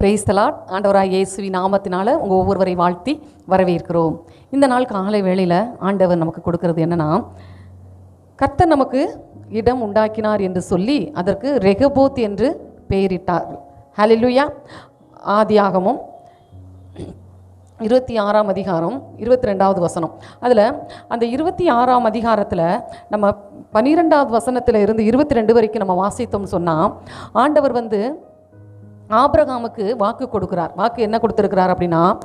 Praise the Lord ஆண்டவராக இயேசுவி நாமத்தினால் உங்கள் ஒவ்வொருவரை வாழ்த்தி வரவேற்கிறோம். இந்த நாள் காலை வேளையில் ஆண்டவர் நமக்கு கொடுக்கறது என்னன்னா கர்த்தர் நமக்கு இடம் உண்டாக்கினார் என்று சொல்லி அதற்கு ரெகபோத் என்று பெயரிட்டார். ஹலிலுயா ஆதியாகமும் இருபத்தி ஆறாம் அதிகாரம் இருபத்தி ரெண்டாவது வசனம். அதில் அந்த இருபத்தி ஆறாம் அதிகாரத்தில் நம்ம பன்னிரெண்டாவது வசனத்தில் இருந்து இருபத்தி ரெண்டு வரைக்கும் நம்ம வாசித்தோம்னு சொன்னால் ஆண்டவர் வந்து ஆபிரகாமுக்கு வாக்கு கொடுக்குறார். வாக்கு என்ன கொடுத்துருக்கிறார் அப்படின்னா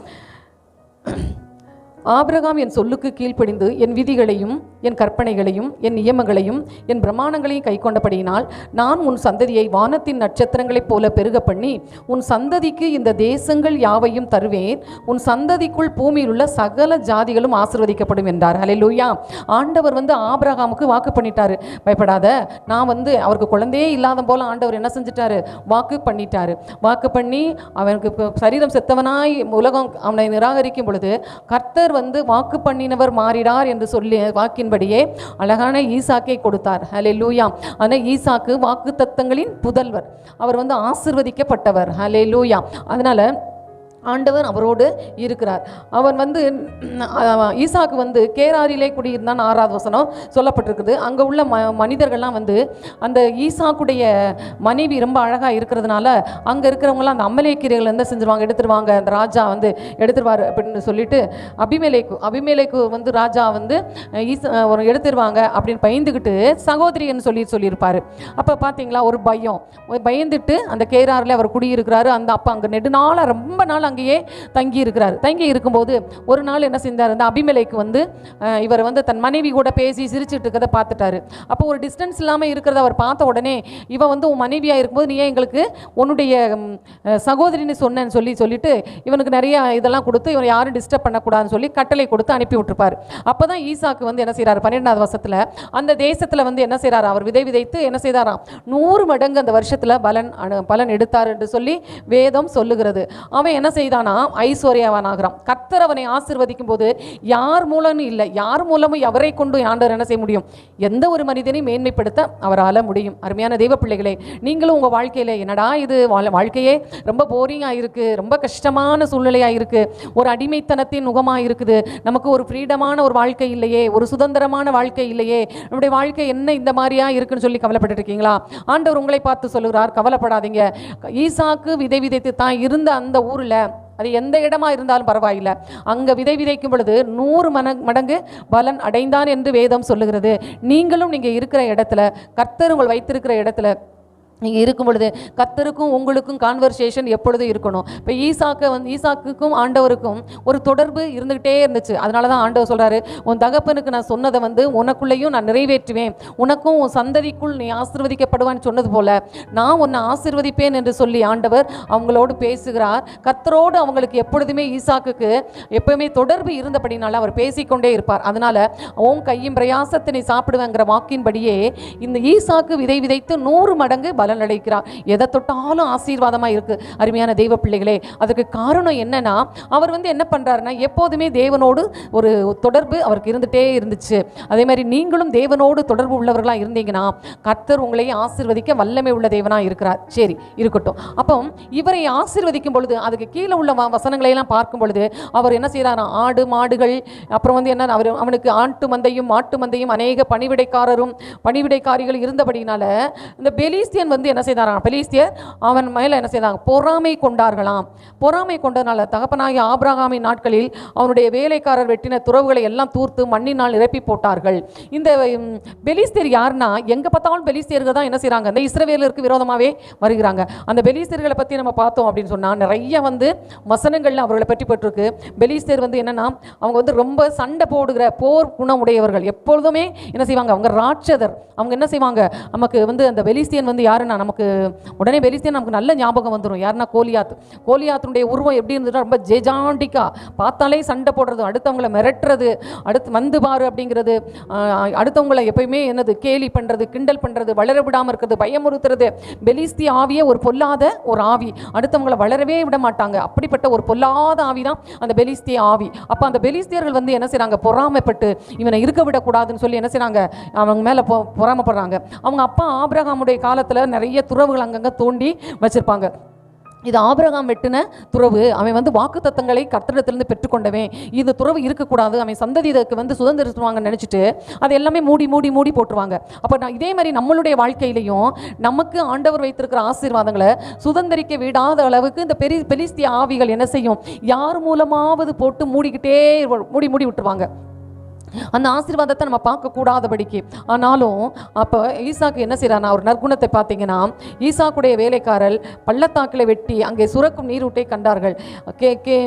ஆபிரகாம் என் சொல்லுக்கு கீழ்ப்படிந்து என் விதிகளையும் என் கற்பனைகளையும் என் நியமங்களையும் என் பிரமாணங்களையும் கைக்கொண்டபடியினால் நான் உன் சந்ததியை வானத்தின் நட்சத்திரங்களைப் போல பெருக பண்ணி உன் சந்ததிக்கு இந்த தேசங்கள் யாவையும் தருவேன். உன் சந்ததிக்குள் பூமியில் உள்ள சகல ஜாதிகளும் ஆசிர்வதிக்கப்படும் என்றார். ஹalleluya ஆண்டவர் வந்து ஆபிரகாமுக்கு வாக்கு பண்ணிட்டாரு. பயப்படாத. நான் வந்து அவருக்கு குழந்தையே இல்லாத போல ஆண்டவர் என்ன செஞ்சிட்டாரு? வாக்கு பண்ணிட்டாரு. வாக்கு பண்ணி அவனுக்கு சரீரம் செத்தவனாய் உலகம் அவனை நிராகரிக்கும் பொழுது கர்த்தர் வந்து வாக்கு பண்ணினவர் மாறினார் என்று சொல்லி வாக்கின்படியே அழகான ஈசாக்கை கொடுத்தார். ஹலே லூயா ஆனால் ஈசாக்கு வாக்கு தத்தங்களின் புதல்வர். அவர் வந்து ஆசிர்வதிக்கப்பட்டவர். ஹலே லூயா அதனால் ஆண்டவர் அவரோடு இருக்கிறார். அவன் வந்து ஈசாக்கு வந்து கேராரிலே குடியிருந்தான் ஆறாவது வசனம் சொல்லப்பட்டிருக்குது. அங்கே உள்ள ம மனிதர்கள்லாம் வந்து அந்த ஈசாக்குடைய மனைவி ரொம்ப அழகாக இருக்கிறதுனால அங்கே இருக்கிறவங்களாம் அந்த அம்மலேக்கீரைகள் என்ன செஞ்சுருவாங்க? எடுத்துருவாங்க. அந்த ராஜா வந்து எடுத்துருவார் அப்படின்னு சொல்லிட்டு அபிமேலேக்கு அபிமேலேக்கு வந்து ராஜா வந்து ஈசா ஒரு எடுத்துருவாங்க அப்படின்னு பயந்துக்கிட்டு சகோதரின்னு சொல்லி சொல்லியிருப்பார். அப்போ பார்த்தீங்களா ஒரு பயம். ஒரு பயந்துட்டு அந்த கேராரில் அவர் குடியிருக்கிறாரு. அந்த அப்போ அங்கே நெடுநாளாக ரொம்ப நாள் அங்கேயே தங்கி இருக்கிறார் தங்கி இருக்கும்போது ஒரு நாள் என்ன செஞ்சார் அந்த அபிமலைக்கு வந்து இவர் வந்து தன் மனைவி கூட பேசி சிரிச்சிட்டு இருக்கிறத பார்த்துட்டாரு. அப்போ ஒரு டிஸ்டன்ஸ் இல்லாமல் இருக்கிறத அவர் பார்த்த உடனே இவன் வந்து உன் மனைவியாக இருக்கும்போது நீ ஏன் எங்களுக்கு உன்னுடைய சகோதரின்னு சொன்னேன்னு சொல்லி சொல்லிட்டு இவனுக்கு நிறைய இதெல்லாம் கொடுத்து இவன் யாரும் டிஸ்டர்ப் பண்ணக்கூடாதுன்னு சொல்லி கட்டளை கொடுத்து அனுப்பி விட்டுருப்பார். அப்போ தான் ஈசாக்கு வந்து என்ன செய்கிறார் பன்னிரெண்டாவது வருஷத்தில் அந்த தேசத்தில் வந்து என்ன செய்கிறார் அவர் விதை விதைத்து என்ன செய்தாராம்? நூறு மடங்கு அந்த வருஷத்தில் பலன் அனு- பலன் எடுத்தார் என்று சொல்லி வேதம் சொல்லுகிறது. அவன் என்ன செய்தானா? ஐஸ்வர்யவனாகிறான். கத்தர் அவனை ஆசிர்வதிக்கும் போது யார் மூலம்னு இல்லை. யார் மூலமும் எவரை கொண்டு ஆண்டவர் என்ன செய்ய முடியும்? எந்த ஒரு மனிதனையும் மேன்மைப்படுத்த அவரால் முடியும். அருமையான தெய்வ பிள்ளைகளே நீங்களும் உங்கள் வாழ்க்கையில் என்னடா இது? வாழ்க்கையே ரொம்ப போரிங்காக இருக்குது ரொம்ப கஷ்டமான சூழ்நிலையாக இருக்குது ஒரு அடிமைத்தனத்தின் முகமாக இருக்குது. நமக்கு ஒரு ஃப்ரீடமான ஒரு வாழ்க்கை இல்லையே. ஒரு சுதந்திரமான வாழ்க்கை இல்லையே. நம்முடைய வாழ்க்கை என்ன இந்த மாதிரியா இருக்குன்னு சொல்லி கவலைப்பட்டு இருக்கீங்களா ஆண்டவர் உங்களை பார்த்து சொல்லுகிறார். கவலைப்படாதீங்க. ஈசாக்கு விதை விதைத்து தான் இருந்த அந்த ஊரில் அது எந்த இடமா இருந்தாலும் பரவாயில்லை. அங்கே விதை விதைக்கும் பொழுது நூறு மன மடங்கு பலன் அடைந்தான் என்று வேதம் சொல்லுகிறது. நீங்களும் நீங்கள் இருக்கிற இடத்துல கர்த்தர் உங்கள் வைத்திருக்கிற இடத்துல நீங்கள் இருக்கும் பொழுது கத்தருக்கும் உங்களுக்கும் கான்வர்சேஷன் எப்பொழுதும் இருக்கணும். இப்போ ஈசாக்க வந்து ஈசாக்குக்கும் ஆண்டவருக்கும் ஒரு தொடர்பு இருந்துக்கிட்டே இருந்துச்சு. அதனால தான் ஆண்டவர் சொல்கிறாரு உன் தகப்பனுக்கு நான் சொன்னதை வந்து உனக்குள்ளேயும் நான் நிறைவேற்றுவேன். உனக்கும் உன் சந்ததிக்குள் நீ ஆசிர்வதிக்கப்படுவான்னு சொன்னது போல் நான் உன்னை ஆசிர்வதிப்பேன் என்று சொல்லி ஆண்டவர் அவங்களோடு பேசுகிறார். கத்தரோடு அவங்களுக்கு எப்பொழுதுமே ஈசாக்குக்கு எப்பவுமே தொடர்பு இருந்தபடினால அவர் பேசிக்கொண்டே இருப்பார். அதனால் உன் கையும் பிரயாசத்தை நீ சாப்பிடுவேங்கிற வாக்கின்படியே இந்த ஈசாக்கு விதை விதைத்து நூறு மடங்கு பல அடைக்கிறார் எதை தொட்டாலும் ஆசீர்வாதமாக இருக்கு. அருமையான தெய்வ பிள்ளைகளே அதுக்கு காரணம் என்னன்னா அவர் வந்து என்ன பண்றாருன்னா எப்போதுமே தேவனோடு ஒரு தொடர்பு அவருக்கு இருந்துகிட்டே இருந்துச்சு. அதே மாதிரி நீங்களும் தேவனோடு தொடர்பு உள்ளவர்களா இருந்தீங்கன்னா கர்த்தர் உங்களை ஆசீர்வதிக்க வல்லமை உள்ள தேவனா இருக்கிறார். சரி இருக்கட்டும். அப்போ இவரை ஆசீர்வதிக்கும் பொழுது அதுக்கு கீழே உள்ள வசனங்களை எல்லாம் பார்க்கும் பொழுது அவர் என்ன செய்கிறாரா ஆடு மாடுகள் அப்புறம் வந்து என்ன அவர் அவனுக்கு ஆட்டு மந்தையும் மாட்டு மந்தையும் அநேக பணிவிடைக்காரரும் பணிவிடைக்காரிகள் இருந்தபடினால இந்த பெலிஸ்தியன் வந்து என்ன செய்தாராம்? பெலிஸ்தியர் அவன் மேலே என்ன செய்தாங்க? பொறாமை கொண்டார்களாம். பொறாமை கொண்டதுனால தகப்பனாகிய ஆபிரகாமின் நாட்களில் அவனுடைய வேலைக்காரர் வெட்டின துறவுகளை எல்லாம் தூர்த்து மண்ணினால் நிரப்பி போட்டார்கள். இந்த பெலிஸ்தியர் யாருன்னா எங்க பார்த்தாலும் பெலிஸ்தியர்கள் தான் என்ன செய்கிறாங்க இந்த இஸ்ரவேலருக்கு விரோதமாகவே வருகிறாங்க. அந்த பெலிஸ்தியர்களை பற்றி நம்ம பார்த்தோம் அப்படின்னு சொன்னால் நிறைய வந்து வசனங்கள்ல அவர்களை பற்றி பட்டிருக்கு. பெலிஸ்தியர் வந்து என்னன்னா அவங்க வந்து ரொம்ப சண்டை போடுகிற போர் குணம் உடையவர்கள் எப்பொழுதுமே என்ன செய்வாங்க? அவங்க ராட்சதர். அவங்க என்ன செய்வாங்க? நமக்கு வந்து அந்த பெலிஸ்தியன் வந்து யார் யாருன்னா நமக்கு உடனே வெளித்தே நமக்கு நல்ல ஞாபகம் வந்துடும் யாருன்னா கோலியாத். கோலியாத்தினுடைய உருவம் எப்படி இருந்ததுன்னா ரொம்ப ஜெஜாண்டிக்கா. பார்த்தாலே சண்டை போடுறது அடுத்தவங்களை மிரட்டுறது அடுத்து வந்து பாரு அப்படிங்கிறது அடுத்தவங்களை எப்பயுமே என்னது கேலி பண்ணுறது கிண்டல் பண்ணுறது வளர விடாமல் இருக்கிறது பயமுறுத்துறது. பெலிஸ்தி ஆவியே ஒரு பொல்லாத ஒரு ஆவி. அடுத்தவங்களை வளரவே விட மாட்டாங்க. அப்படிப்பட்ட ஒரு பொல்லாத ஆவி தான் அந்த பெலிஸ்திய ஆவி. அப்போ அந்த பெலிஸ்தியர்கள் வந்து என்ன செய்றாங்க? பொறாமைப்பட்டு இவனை இருக்க விடக்கூடாதுன்னு சொல்லி என்ன செய்கிறாங்க அவங்க மேலே பொறாமப்படுறாங்க பொறாமைப்படுறாங்க. அவங்க அப்பா ஆபிரகாமுடைய காலத்தில் நிறைய துறவுகள் அங்கங்கே தோண்டி வச்சுருப்பாங்க. இது ஆபிரகாம் வெட்டின துறவு. அவன் வந்து வாக்குத்தத்தங்களை கர்த்தடத்திலிருந்து பெற்றுக்கொண்டவன். இந்த துறவு இருக்கக்கூடாது. அவன் சந்ததி இதற்கு வந்து சுதந்திரிச்சுவாங்கன்னு நினச்சிட்டு அதை எல்லாமே மூடி மூடி மூடி போட்டுருவாங்க. அப்போ நான் இதே மாதிரி நம்மளுடைய வாழ்க்கையிலையும் நமக்கு ஆண்டவர் வைத்திருக்கிற ஆசீர்வாதங்களை சுதந்திரிக்க விடாத அளவுக்கு இந்த பெரிய பெலிஸ்திய ஆவிகள் என்ன செய்யும்? யார் மூலமாவது போட்டு மூடிக்கிட்டே மூடி மூடி விட்டுருவாங்க. அந்த ஆசீர்வாதத்தை நம்ம பார்க்கக்கூடாதபடிக்கு. ஆனாலும் அப்போ ஈசாக்கு என்ன செய்கிறானா ஒரு நற்குணத்தை பார்த்தீங்கன்னா ஈசாக்குடைய வேலைக்காரர் பள்ளத்தாக்கில் வெட்டி அங்கே சுரக்கும் நீரூட்டை கண்டார்கள். கே கே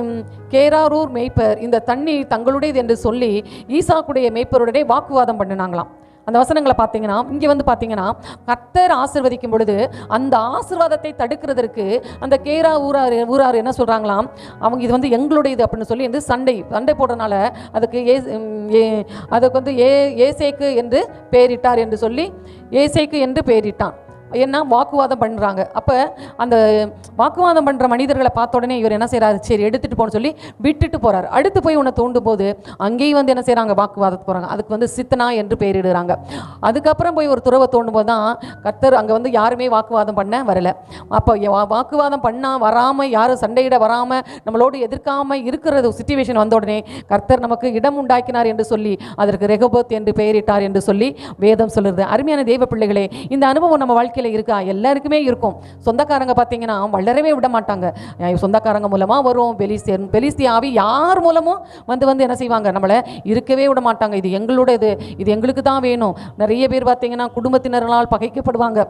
கேராரூர் மேய்ப்பர் இந்த தண்ணி தங்களுடையது என்று சொல்லி ஈசாக்குடைய மேய்ப்பருடனே வாக்குவாதம் பண்ணினாங்களாம். அந்த வசனங்களை பார்த்தீங்கன்னா இங்கே வந்து பார்த்தீங்கன்னா கர்த்தர் ஆசிர்வதிக்கும் பொழுது அந்த ஆசிர்வாதத்தை தடுக்கிறதற்கு அந்த கேரா ஊரார் ஊரார் என்ன சொல்கிறாங்களாம் அவங்க இது வந்து எங்களுடையது அப்படின்னு சொல்லி வந்து சண்டை சண்டை போடுறதுனால அதுக்கு ஏ அதுக்கு வந்து ஏ ஏசேக்கு என்று பெயரிட்டார் என்று சொல்லி ஏசேக்கு என்று பெயரிட்டான். ஏன்னா வாக்குவாதம் பண்ணுறாங்க அப்போ அந்த வாக்குவாதம் பண்ணுற மனிதர்களை பார்த்த உடனே இவர் என்ன செய்கிறாரு சரி எடுத்துகிட்டு போகணும்னு சொல்லி விட்டுட்டு போகிறார் அடுத்து போய் உன்னை தூண்டும் போது அங்கேயும் வந்து என்ன செய்கிறாங்க வாக்குவாதத்துக்கு போகிறாங்க அதுக்கு வந்து சித்தனா என்று பெயரிடுறாங்க அதுக்கப்புறம் போய் ஒரு துறவை தோண்டும் போது தான் கர்த்தர் அங்கே வந்து யாருமே வாக்குவாதம் பண்ண வரல. அப்போ வா- வாக்குவாதம் பண்ணால் வராமல் யாரும் சண்டையிட வராமல் நம்மளோடு எதிர்க்காமல் இருக்கிறது சுச்சுவேஷன் வந்த உடனே கர்த்தர் நமக்கு இடம் உண்டாக்கினார் என்று சொல்லி அதற்கு ரெகபோத் என்று பெயரிட்டார் என்று சொல்லி வேதம் சொல்லுறது அருமையான தெய்வ பிள்ளைகளே இந்த அனுபவம் நம்ம வாழ்க்கையில் இருக்கா? எல்லாருக்குமே இருக்கும். சொந்தக்காரங்க பார்த்தீங்கன்னா வளரவே விட மாட்டாங்க. சொந்தக்காரங்க மூலமாக வரும். பெலிஸ்தியர் பெலிஸ்திய ஆவி யார் மூலமும் வந்து வந்து என்ன செய்வாங்க? நம்மளை இருக்கவே விட மாட்டாங்க. இது எங்களுடையது. இது எங்களுக்கு தான் வேணும். நிறைய பேர் பார்த்தீங்கன்னா குடும்பத்தினர்களால் பகைக்கப்படுவாங்க.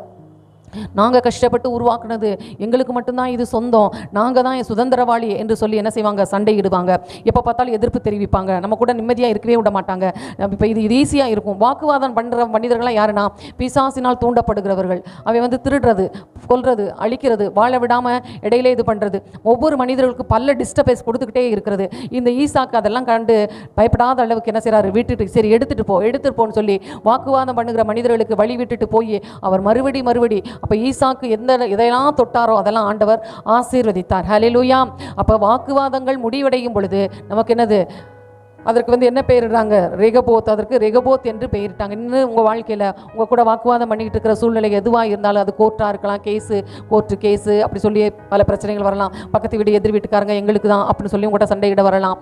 நாங்கள் கஷ்டப்பட்டு உருவாக்குனது எங்களுக்கு மட்டும்தான் இது சொந்தம். நாங்கள் தான் சுதந்திரவாளி என்று சொல்லி என்ன செய்வாங்க? சண்டையிடுவாங்க. எப்போ பார்த்தாலும் எதிர்ப்பு தெரிவிப்பாங்க. நம்ம கூட நிம்மதியாக இருக்கவே விட மாட்டாங்க. இப்போ இது இது ஈஸியாக இருக்கும். வாக்குவாதம் பண்ணுற மனிதர்கள்லாம் யாருன்னா பிசாசினால் தூண்டப்படுகிறவர்கள். அவை வந்து திருடுறது கொல்றது அழிக்கிறது வாழ விடாமல் இடையிலே இது பண்ணுறது ஒவ்வொரு மனிதர்களுக்கு பல டிஸ்டர்பன்ஸ் கொடுத்துக்கிட்டே இருக்கிறது. இந்த ஈசாக்கு அதெல்லாம் கண்டு பயப்படாத அளவுக்கு என்ன செய்கிறாரு விட்டுட்டு சரி எடுத்துகிட்டு போ எடுத்துட்டு போன்னு சொல்லி வாக்குவாதம் பண்ணுகிற மனிதர்களுக்கு வழி விட்டுட்டு போய் அவர் மறுபடி மறுபடி அப்போ ஈசாக்கு எந்த இதெல்லாம் தொட்டாரோ அதெல்லாம் ஆண்டவர் ஆசீர்வதித்தார். ஹalleluya அப்போ வாக்குவாதங்கள் முடிவடையும் பொழுது நமக்கு என்னது? அதற்கு வந்து என்ன பெயரிடுறாங்க? ரெகபோத் அதற்கு ரெகபோத் என்று பெயரிட்டாங்க. இன்னும் உங்கள் வாழ்க்கையில் உங்கள் கூட வாக்குவாதம் பண்ணிக்கிட்டு இருக்கிற சூழ்நிலை எதுவாக இருந்தாலும் அது கோர்ட்டாக இருக்கலாம் கேஸு கோர்ட்டு கேஸு அப்படி சொல்லி பல பிரச்சனைகள் வரலாம். பக்கத்து வீடு எதிர் வீட்டுக்காரங்க எங்களுக்கு தான் அப்படின்னு சொல்லி உங்கள்கிட்ட சண்டையிட வரலாம்.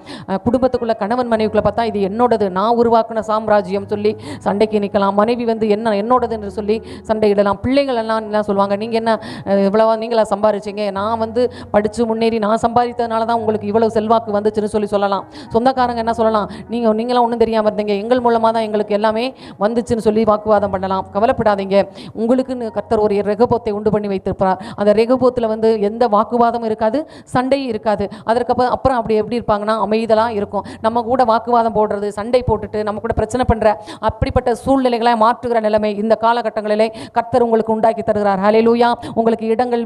குடும்பத்துக்குள்ளே குடும்பத்துக்குள்ள கணவன் மனைவிக்குள்ளே பார்த்தா இது என்னோடது நான் உருவாக்கின சாம்ராஜ்யம் சொல்லி சண்டைக்கு நிற்கலாம். மனைவி வந்து என்ன என்னோடது என்று சொல்லி சண்டையிடலாம். பிள்ளைகள் எல்லாம் என்ன சொல்லுவாங்க? நீங்கள் என்ன இவ்வளோவா இவ்வளவா நீங்களா சம்பாரிச்சீங்க? நான் வந்து படித்து முன்னேறி நான் சம்பாதித்ததுனால தான் உங்களுக்கு இவ்வளவு செல்வாக்கு வந்துச்சுன்னு சொல்லி சொல்லலாம். சொந்தக்காரங்க என்ன சொல்லலாம்? நீங்கள் நீங்களாம் ஒன்றும் தெரியாமல் இருந்தீங்க. எங்கள் மூலமாக தான் எங்களுக்கு எல்லாமே வந்துச்சுன்னு சொல்லி வாக்குவாதம் பண்ணலாம். கவலைப்படாதீங்க. உங்களுக்குன்னு கர்த்தர் ஒரு ரெகபோத்தை உண்டு பண்ணி வைத்திருப்பார். அந்த ரெகபோத்தில் வந்து எந்த வாக்குவாதமும் இருக்காது சண்டையும் இருக்காது. அதற்கப்புறம் அப்புறம் அப்படி எப்படி இருப்பாங்கன்னா அமைதலாக இருக்கும். நம்ம கூட வாக்குவாதம் போடுறது சண்டை போட்டுட்டு நம்ம கூட பிரச்சனை பண்ணுற அப்படிப்பட்ட சூழ்நிலைகளை மாற்றுகிற நிலைமை இந்த காலகட்டங்களிலே கர்த்தர் உங்களுக்கு உண்டாக்கி தருகிறார். ஹalleluya உங்களுக்கு இடங்கள்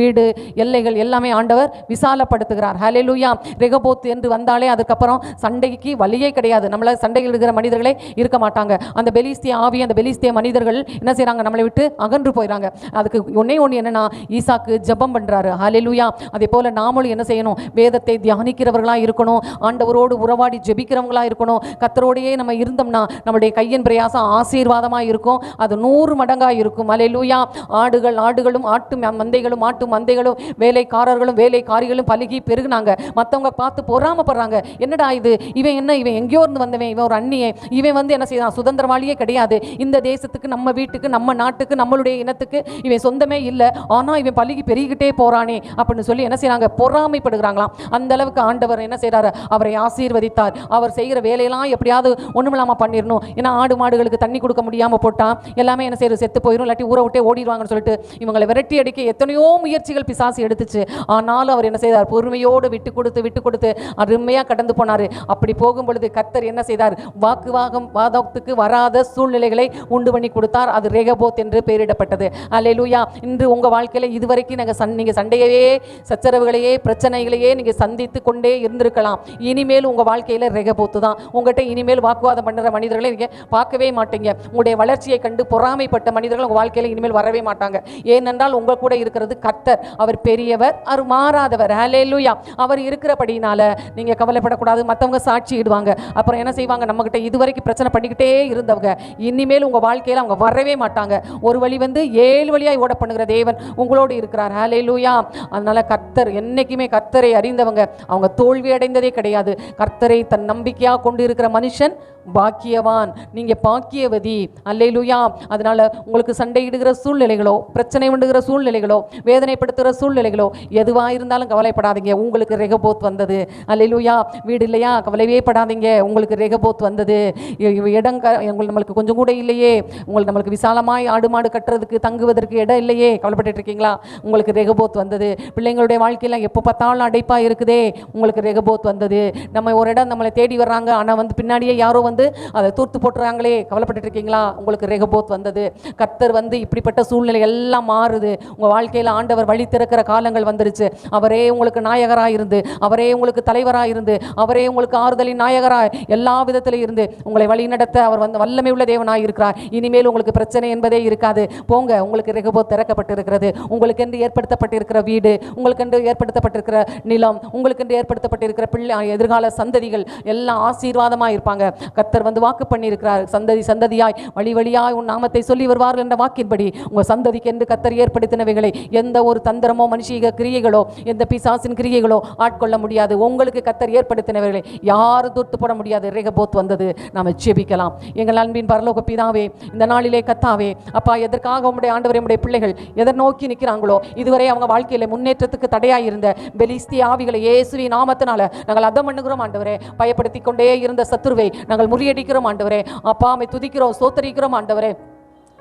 வீடு எல்லைகள் எல்லாமே ஆண்டவர் விசாலப்படுத்துகிறார். ஹalleluya ரெகபோத் என்று வந்தாலே அதுக்கப்புறம் சண்டைக்கு வழியே கிடையாது. நம்மளை சண்டையில் இருக்கிற மனிதர்களே இருக்க மாட்டாங்க. அந்த பெலிஸ்திய ஆவி அந்த பெலிஸ்திய மனிதர்கள் என்ன செய்கிறாங்க நம்மளை விட்டு அகன்று போயிறாங்க. அதுக்கு ஒன்றே ஒன்று என்னன்னா ஈசாக்கு ஜெபம் பண்ணுறாரு ஹலெலுயா அதே போல் நாமளும் என்ன செய்யணும்? வேதத்தை தியானிக்கிறவர்களாக இருக்கணும். ஆண்டவரோடு உறவாடி ஜெபிக்கிறவங்களா இருக்கணும். கத்தரோடையே நம்ம இருந்தோம்னா நம்முடைய கையின் பிரயாசம் ஆசீர்வாதமாக இருக்கும். அது நூறு மடங்காக இருக்கும். ஹalleluya. ஆடுகள் ஆடுகளும் ஆட்டு மந்தைகளும் ஆட்டு மந்தைகளும் வேலைக்காரர்களும் வேலைக்காரிகளும் பழுகி பெருகுனாங்க. மற்றவங்க பார்த்து பொறாமப்படுறாங்க. என்னடா இது? இவன் என்ன இவன் எங்கேயோ இருந்து வந்தவன் இவன் ஒரு அந்நியே இவன் வந்து என்ன செய்யறான் சுதந்திரவாளியே கிடையாது. இந்த தேசத்துக்கு நம்ம வீட்டுக்கு நம்ம நாட்டுக்கு நம்மளுடைய இனத்துக்கு இவன் சொந்தமே இல்லை. ஆனால் இவன் பழுகி பெருகிக்கிட்டே போறானே அப்படின்னு சொல்லி என்ன செய்கிறாங்க பொறாமைப்படுகிறாங்களாம். அந்த அளவுக்கு ஆண்டவர் என்ன செய்கிறாரு அவரை ஆசீர்வதித்தார். அவர் செய்கிற வேலையெல்லாம் எப்படியாவது ஒன்றுமில்லாமல் பண்ணிடணும் ஏன்னா ஆடு மாடுகளுக்கு தண்ணி கொடுக்க முடியாமல் போட்டால் எல்லாமே என்ன செய்யறது? செத்து போயிடும் இல்லாட்டி ஊரை விட்டே ஓடிடுவாங்கன்னு சொல்லிட்டு இவங்களை விரட்டி அடிக்க எத்தனையோ முயற்சிகள் பிசாசு எடுத்துச்சு. ஆனாலும் அவர் என்ன செய்தார் பொறுமையோடு விட்டு கொடுத்து விட்டு கொடுத்து அருமையாக கடந்து போனார். அப்படி போகும் பொழுது கத்தர் என்ன செய்தார்? வாக்குவாகம் வாதத்துக்கு வராத சூழ்நிலைகளை உண்டு பண்ணி கொடுத்தார். அது ரெகபோத் என்று பெயரிடப்பட்டது. அல்லேலூயா. இன்று உங்கள் வாழ்க்கையில இதுவரைக்கும் நாங்க சன் நீங்கள் சண்டையவே சச்சரவுகளையே பிரச்சனைகளையே நீங்க சந்தித்து கொண்டே இருந்திருக்கலாம். இனிமேல் உங்க வாழ்க்கையில ரேகபோத்து தான். உங்கள்கிட்ட இனிமேல் வாக்குவாதம் பண்ணுற மனிதர்களை நீங்க பார்க்கவே மாட்டீங்க. உங்களுடைய வளர்ச்சியை கண்டு பொறாமைப்பட்ட மனிதர்கள் உங்கள் வாழ்க்கையில இனிமேல் வரவே மாட்டாங்க. ஏனென்றால் உங்க கூட இருக்கிறது கத்தர். அவர் பெரியவர் அவர் மாறாதவர். ஹalleluya அவர் இருக்கிறபடினால நீங்க கவலைப்படக்கூடாது. மற்றவங்க சாட்சி சாட்சியிடுவாங்க அப்புறம் என்ன செய்வாங்க? நம்மக்கிட்ட இதுவரைக்கும் பிரச்சனை பண்ணிக்கிட்டே இருந்தவங்க. இனிமேல் உங்கள் வாழ்க்கையில் அவங்க வரவே மாட்டாங்க. ஒரு வழி வந்து ஏழு வழியாக ஓட பண்ணுகிற தேவன் உங்களோடு இருக்கிறார். ஹலே லூயா அதனால் கர்த்தர் என்றைக்குமே கர்த்தரை அறிந்தவங்க. அவங்க தோல்வி அடைந்ததே கிடையாது. கர்த்தரை தன் நம்பிக்கையாக கொண்டு இருக்கிற மனுஷன் பாக்கியவான். நீங்கள் பாக்கியவதி. அல்லையிலுயா அதனால் உங்களுக்கு சண்டையிடுகிற சூழ்நிலைகளோ பிரச்சனை உண்டுகிற சூழ்நிலைகளோ வேதனைப்படுத்துகிற சூழ்நிலைகளோ எதுவாக இருந்தாலும் கவலைப்படாதீங்க. உங்களுக்கு ரெகபோத் வந்தது. அல்லையிலுயா வீடு இல்லையா? கவலையே படாதீங்க. உங்களுக்கு ரெகபோத் வந்தது. இடங்க இடம் உங்களுக்கு நம்மளுக்கு கொஞ்சம் கூட இல்லையே. உங்களுக்கு நம்மளுக்கு விசாலமாய் ஆடு மாடு கட்டுறதுக்கு தங்குவதற்கு இடம் இல்லையே. கவலைப்பட்டு இருக்கீங்களா? உங்களுக்கு ரெகபோத் வந்தது. பிள்ளைங்களுடைய வாழ்க்கையில் எப்போ பார்த்தாலும் அடைப்பாக இருக்குதே. உங்களுக்கு ரெகபோத் வந்தது. நம்ம ஒரு இடம் நம்மளை தேடி வர்றாங்க. ஆனால் வந்து பின்னாடியே யாரோ வந்து அதை தூர்த்து போட்டுறாங்களே. கவலைப்பட்டுட்டு இருக்கீங்களா உங்களுக்கு ரெகபோத் வந்தது. கர்த்தர் வந்து இப்படிப்பட்ட சூழ்நிலை எல்லாம் மாறுது. உங்கள் வாழ்க்கையில் ஆண்டவர் வழி திறக்கிற காலங்கள் வந்துருச்சு. அவரே உங்களுக்கு நாயகராக இருந்து அவரே உங்களுக்கு தலைவராக இருந்து அவரே உங்களுக்கு ஆறுதலின் நாயகராக எல்லா விதத்திலும் இருந்து உங்களை வழி நடத்த அவர் வந்து வல்லமை உள்ள தேவனாக இருக்கிறார். இனிமேல் உங்களுக்கு பிரச்சனை என்பதே இருக்காது. போங்க உங்களுக்கு ரெகபோத் திறக்கப்பட்டிருக்கிறது. உங்களுக்கென்று ஏற்படுத்தப்பட்டிருக்கிற வீடு உங்களுக்கு என்று ஏற்படுத்தப்பட்டிருக்கிற நிலம் உங்களுக்கென்று ஏற்படுத்தப்பட்டிருக்கிற பிள்ளை எதிர்கால சந்ததிகள் எல்லாம் ஆசீர்வாதமாக இருப்பாங்க. கர்த்தர் வந்து வாக்கு பண்ணியிருக்கிறார். சந்ததி சந்ததியாய் வழி வழியாய் உன் நாமத்தை சொல்லி வருவார்கள் என்ற வாக்கின்படி உங்கள் சந்ததிக்கு என்று கர்த்தர் ஏற்படுத்தினவைகளை எந்த ஒரு தந்திரமோ மனுஷீக கிரியைகளோ எந்த பிசாசின் கிரியைகளோ ஆட்கொள்ள முடியாது. உங்களுக்கு கர்த்தர் ஏற்படுத்தினவர்களை யாரும் தூர்த்து போட முடியாது. ரேகபோத் வந்தது. நாம் ஜெபிக்கலாம். எங்கள் அன்பின் பரலோக பிதாவே இந்த நாளிலே கத்தாவே அப்பா எதற்காக உங்களுடைய ஆண்டவரே உம்முடைய பிள்ளைகள் எதை நோக்கி நிற்கிறாங்களோ இதுவரை அவங்க வாழ்க்கையில் முன்னேற்றத்துக்கு தடையாக இருந்த பெலிஸ்தி ஆவிகளை இயேசுவி நாமத்தினால நாங்கள் அதம் பண்ணுகிறோம் ஆண்டவரே. பயப்படுத்தி கொண்டே இருந்த சத்துருவை நாங்கள் முறியடிக்கிறோம் ஆண்டவரே. அப்பா அமை துதிக்கிறோம் சோத்தரிக்கிறோம் ஆண்டவரே.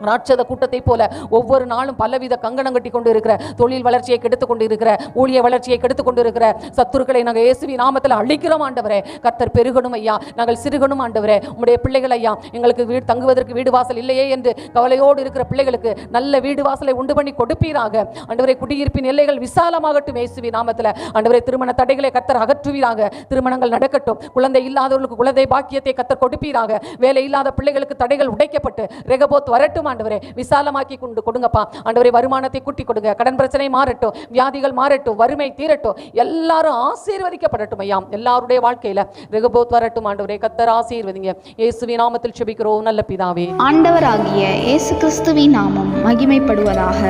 ராட்சத கூட்டத்தை போல ஒவ்வொரு நாளும் பலவித கங்கணம் கட்டி கொண்டு இருக்கிற தொழில் வளர்ச்சியை கெடுத்து கொண்டு இருக்கிற ஊழிய வளர்ச்சியை கெடுத்து கொண்டு இருக்கிற சத்துருக்களை நாங்கள் இயேசுவி நாமத்தில் அழிக்கிறோம் ஆண்டவரே. கர்த்தர் பெருகணும் ஐயா. நாங்கள் சிறுகணும் ஆண்டவரே. உங்களுடைய பிள்ளைகள் ஐயா எங்களுக்கு வீடு தங்குவதற்கு வீடு வாசல் இல்லையே என்று கவலையோடு இருக்கிற பிள்ளைகளுக்கு நல்ல வீடு வாசலை உண்டு பண்ணி கொடுப்பீராக. ஆண்டவரை குடியிருப்பின் எல்லைகள் விசாலமாகட்டும் இயேசுவி நாமத்தில். ஆண்டவரை திருமண தடைகளை கர்த்தர் அகற்றுவீராக. திருமணங்கள் நடக்கட்டும். குழந்தை இல்லாதவர்களுக்கு குழந்தை பாக்கியத்தை கர்த்தர் கொடுப்பீராக. வேலை இல்லாத பிள்ளைகளுக்கு தடைகள் உடைக்கப்பட்டு ரெகபோத் வரட்டும் ஆண்டவரே விசாலமாக்கி கொண்டு கொடுங்கப்பா. ஆண்டவரே வருமானத்தை கூட்டி கொடுங்க. கடன் பிரச்சனை மாறட்டும் வியாதிகள் மாறட்டும் வறுமை தீரட்டும் எல்லாரும் ஆசீர்வதிக்கப்படட்டும் ஐயா. எல்லாருடைய வாழ்க்கையில ரெகுபோத் வரட்டும் ஆண்டவரே கத்தர் ஆசீர்வதிங்க. இயேசுவின் நாமத்தில் செபிக்கிறோம் நல்ல பிதாவே. ஆண்டவராகிய இயேசு கிறிஸ்துவின் நாமம் மகிமைப்படுவதாக.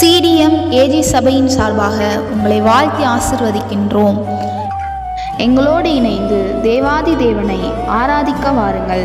சிடிஎம் ஏஜி சபையின் சார்பாக உங்களை வாழ்த்தி ஆசிர்வதிக்கின்றோம். எங்களோடு இணைந்து தேவாதி தேவனை ஆராதிக்க வாருங்கள்.